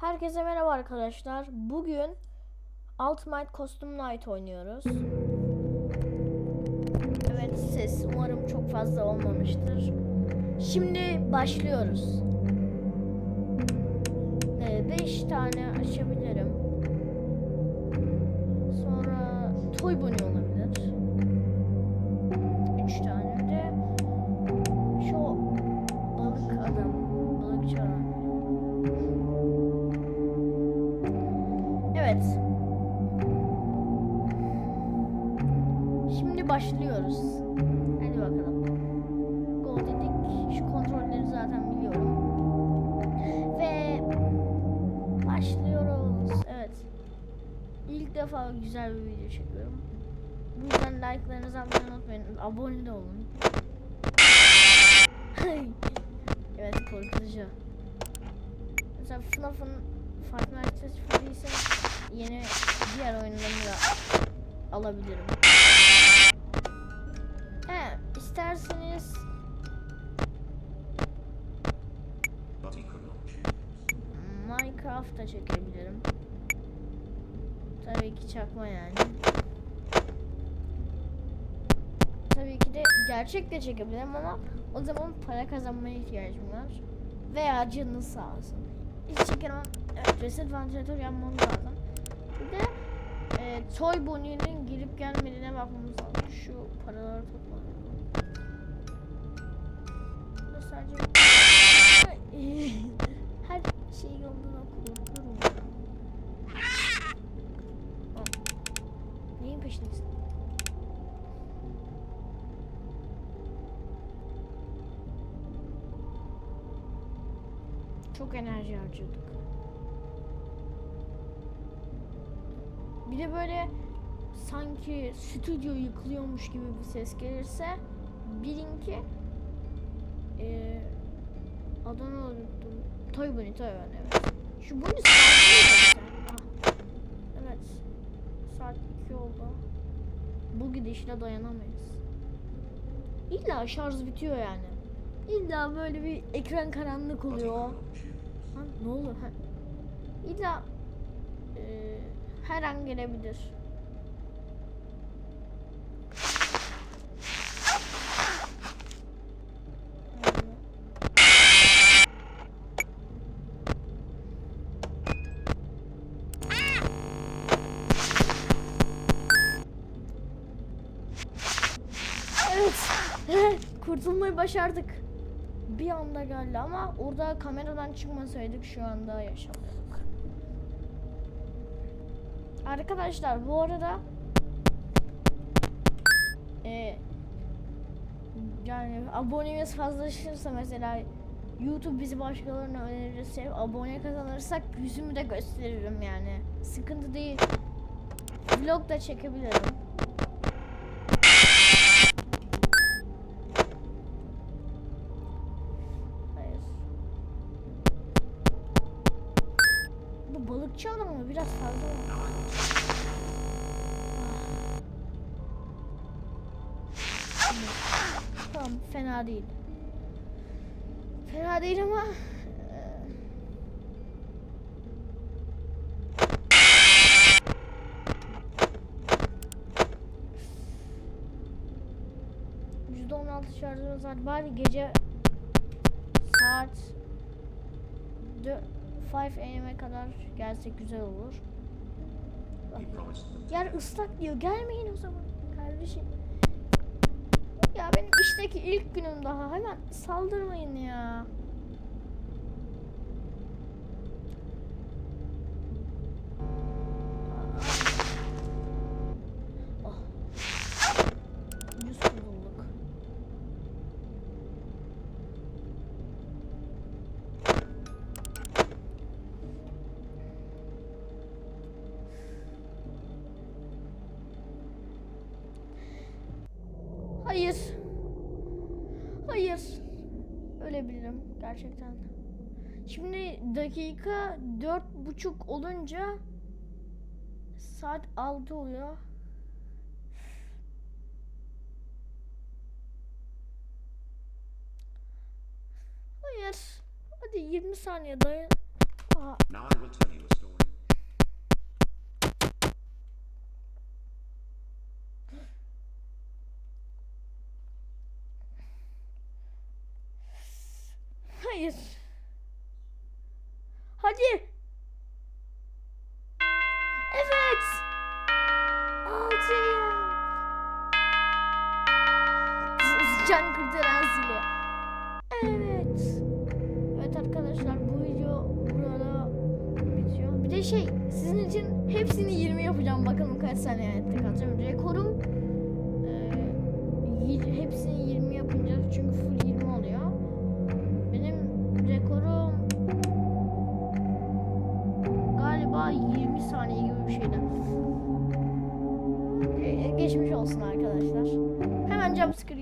Herkese merhaba arkadaşlar. Bugün Ultimate Custom Night oynuyoruz. Evet ses umarım çok fazla olmamıştır. Şimdi başlıyoruz. 5 tane açabilirim. Sonra Toy Bunny olabilir. Başlıyoruz. Hadi bakalım. Go dedik. Şu kontrolleri zaten biliyorum. Ve başlıyoruz. Evet. İlk defa güzel bir video çekiyorum. Bu yüzden like'larınızı almayı unutmayın. Abone de olun. evet korkutucu. Mesela FNAF'ın Five Nights at yeni diğer oyunlarını da alabilirim. İsterseniz. Minecraft çekebilirim. Tabii ki çakma yani. Tabii ki de gerçek de çekebilirim ama o zaman para kazanmaya ihtiyacım var. Veya canınız sağ olsun. Hiç çekemem. Evet, reset vantilatör yapmam lazım. Bir de e, Toy Bonnie'nin girip gelmediğine bakmamız lazım. Şu paraları toplamayalım. Sadece her şey yolunda korkuyorum. Aa, Neyin peşindesin? Çok enerji harcadık. Bir de böyle sanki stüdyo yıkılıyormuş gibi bir ses gelirse bilin ki eee adını unuttum. Toy Bunny, Toy Bunny evet. Şu Bunny saat ah. Evet. Saat 2 oldu. Bu gidişle dayanamayız. İlla şarj bitiyor yani. İlla böyle bir ekran karanlık oluyor. Ha, ne olur? Ha. İlla eee, her an gelebilir. Kurtulmayı başardık. Bir anda geldi ama orada kameradan çıkmasaydık şu anda yaşamıyorduk. Arkadaşlar bu arada e, yani abonemiz fazlaşırsa mesela YouTube bizi başkalarına önerirse abone kazanırsak yüzümü de gösteririm yani. Sıkıntı değil. Vlog da çekebilirim. Balıkçı adam mı? Biraz fazla oldu. Ah. Tamam fena değil. Fena değil ama eee, %16 şarjımız var. Bari gece saat 5 am'e kadar gelsek güzel olur. Them. Yer ıslak diyor. Gelmeyin o zaman kardeşim. Ya benim işteki ilk günüm daha. Hemen saldırmayın ya. Hayır. Ölebilirim gerçekten. Şimdi dakika dört buçuk olunca saat altı oluyor. Hayır. Hadi 20 saniye dayan. Aa, Hadi. Evet. Altı. Can kurtaran zili. Evet. Evet arkadaşlar bu video burada bitiyor. Bir de şey sizin için hepsini 20 yapacağım. Bakalım kaç saniye hayatta kalacağım. Rekorum yi- hepsini 20 yapınca çünkü full Geçmiş olsun arkadaşlar. Hemen jumpscare